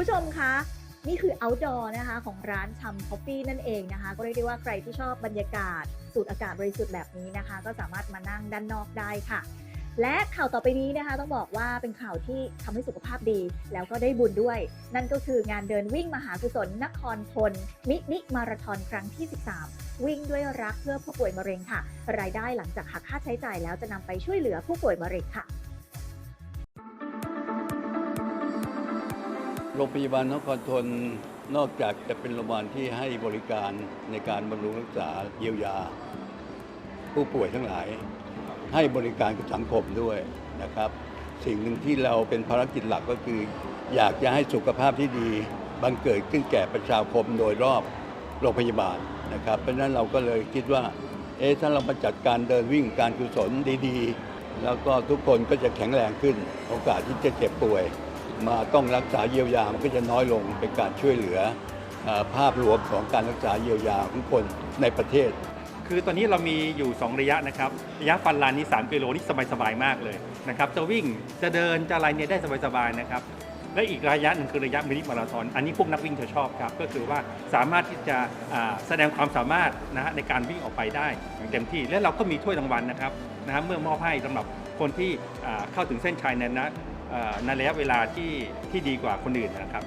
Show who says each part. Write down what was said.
Speaker 1: ผู้ชมคะนี่คือ outdoor นะคะของร้านชำ Coffee นั่นเองนะคะ ก็เรียกได้ว่าใครที่ชอบบรรยากาศ สูดอากาศบริสุทธิ์แบบนี้นะคะ ก็สามารถมานั่งด้านนอกได้ค่ะ และข่าวต่อไปนี้นะคะต้องบอกว่าเป็นข่าวที่ทำให้สุขภาพดี แล้วก็ได้บุญด้วย นั่นก็คืองานเดินวิ่งมหากุศลนครพลมินิมาราธอนครั้งที่ 13 วิ่งด้วยรักเพื่อผู้ป่วยมะเร็งค่ะ รายได้หลังจากหักค่าใช้จ่ายแล้วจะนำไปช่วยเหลือผู้ป่วยมะเร็งค่ะ
Speaker 2: โรงพยาบาลนครทนนอกจากจะเป็นโรงพยาบาลที่ให้บริการในการบำรุงรักษาเยียวยา ผู้ป่วยทั้งหลาย ให้บริการกับสังคมด้วยนะครับ สิ่งหนึ่งที่เราเป็นภารกิจหลักก็คือ อยากจะให้สุขภาพที่ดีบังเกิดขึ้นแก่ประชาคมโดยรอบโรงพยาบาลนะครับ เพราะฉะนั้นเราก็เลยคิดว่าเอ๊ะถ้าเรามาจัดการเดินวิ่งการกุศลดีๆ แล้วก็ทุกคนก็จะแข็งแรงขึ้น โอกาสที่จะเจ็บป่วย มาต้องรักษาเยียวยามันก็จะน้อยลงเป็นการช่วยเหลืออภาพรวมของการรักษาเยียวยาของคนในประเทศ
Speaker 3: คือตอนนี้เรามีอยู่ 2 ระยะนะครับระยะฟันลานนี่3กิโลนี่สบายๆมากเลยนะครับจะวิ่งจะเดินจะอะไรเนี่ยได้สบายๆนะครับและอีกระยะหนึ่งคือระยะมินิมาราธอนอันนี้พวกนักวิ่งจะชอบครับก็คือว่าสามารถที่จะแสดงความสามารถนะฮะในการวิ่งออกไปได้อย่างเต็มที่และเราก็มีถ้วยรางวัลนะครับนะฮะเมื่อมอบให้สำหรับคนที่เข้าถึงเส้นชัยในนะ ในระยะเวลาที่ที่ดีกว่าคนอื่นนะครับ